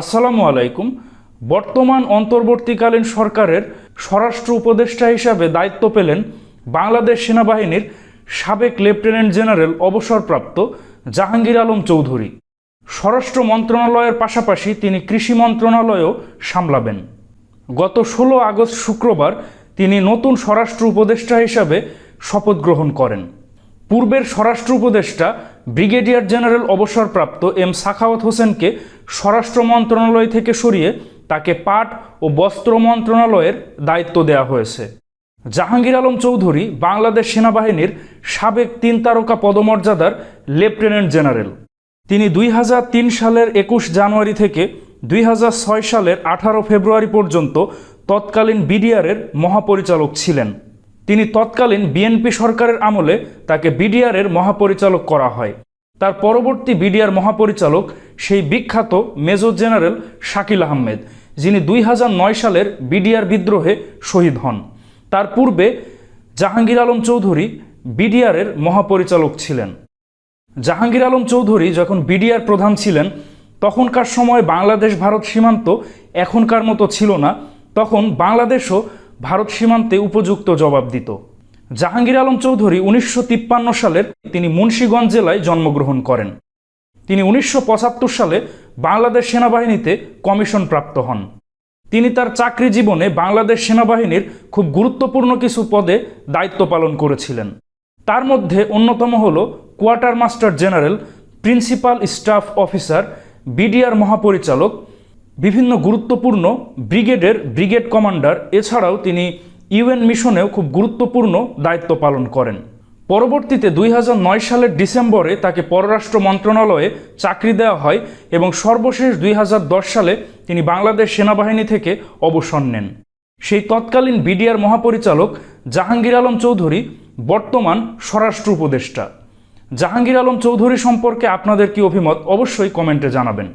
আসসালামু আলাইকুম। বর্তমান অন্তর্বর্তীকালীন সরকারের স্বরাষ্ট্র উপদেষ্টা হিসাবে দায়িত্ব পেলেন বাংলাদেশ সেনাবাহিনীর সাবেক লেফটেন্যান্ট জেনারেল অবসরপ্রাপ্ত জাহাঙ্গীর আলম চৌধুরী। স্বরাষ্ট্র মন্ত্রণালয়ের পাশাপাশি তিনি কৃষি মন্ত্রণালয়ও সামলাবেন। গত ষোলো আগস্ট শুক্রবার তিনি নতুন স্বরাষ্ট্র উপদেষ্টা হিসাবে শপথ গ্রহণ করেন। পূর্বের স্বরাষ্ট্র উপদেষ্টা ব্রিগেডিয়ার জেনারেল অবসরপ্রাপ্ত এম সাখাওয়াত হোসেনকে স্বরাষ্ট্র মন্ত্রণালয় থেকে সরিয়ে তাকে পাট ও বস্ত্র মন্ত্রণালয়ের দায়িত্ব দেওয়া হয়েছে। জাহাঙ্গীর আলম চৌধুরী বাংলাদেশ সেনাবাহিনীর সাবেক তিন তারকা পদমর্যাদার লেফটেন্যান্ট জেনারেল। তিনি দুই হাজার তিন সালের একুশ জানুয়ারি থেকে দুই হাজার ছয় সালের আঠারো ফেব্রুয়ারি পর্যন্ত তৎকালীন বিডিআরের মহাপরিচালক ছিলেন। তিনি তৎকালীন বিএনপি সরকারের আমলে তাকে বিডিআরের মহাপরিচালক করা হয়। তার পরবর্তী বিডিআর মহাপরিচালক সেই বিখ্যাত মেজর জেনারেল শাকিল আহমেদ, যিনি দুই হাজার নয় সালের বিডিআর বিদ্রোহে শহীদ হন। তার পূর্বে জাহাঙ্গীর আলম চৌধুরী বিডিআরের মহাপরিচালক ছিলেন। জাহাঙ্গীর আলম চৌধুরী যখন বিডিআর প্রধান ছিলেন, তখনকার সময় বাংলাদেশ ভারত সীমান্ত এখনকার মতো ছিল না। তখন বাংলাদেশও ভারত সীমান্তে উপযুক্ত জবাব দিত। জাহাঙ্গীর আলম চৌধুরী উনিশশো সালের তিনি মুন্সীগঞ্জ জেলায় জন্মগ্রহণ করেন। তিনি উনিশশো পঁচাত্তর সালে বাংলাদেশ সেনাবাহিনীতে কমিশন প্রাপ্ত হন। তিনি তার চাকরি জীবনে বাংলাদেশ সেনাবাহিনীর খুব গুরুত্বপূর্ণ কিছু পদে দায়িত্ব পালন করেছিলেন। তার মধ্যে অন্যতম হল quarter master general, principal staff officer, BDR মহাপরিচালক বিভিন্ন গুরুত্বপূর্ণ ব্রিগেডের ব্রিগেড কমান্ডার, এছাড়াও তিনি ইউএন মিশনেও খুব গুরুত্বপূর্ণ দায়িত্ব পালন করেন। পরবর্তীতে দুই হাজার নয় সালের ডিসেম্বরে তাকে পররাষ্ট্র মন্ত্রণালয়ে চাকরি দেওয়া হয় এবং সর্বশেষ দুই হাজার দশ সালে তিনি বাংলাদেশ সেনাবাহিনী থেকে অবসর নেন। সেই তৎকালীন বিডিআর মহাপরিচালক জাহাঙ্গীর আলম চৌধুরী বর্তমান স্বরাষ্ট্র উপদেষ্টা। জাহাঙ্গীর আলম চৌধুরী সম্পর্কে আপনাদের কি অভিমত, অবশ্যই কমেন্টে জানাবেন।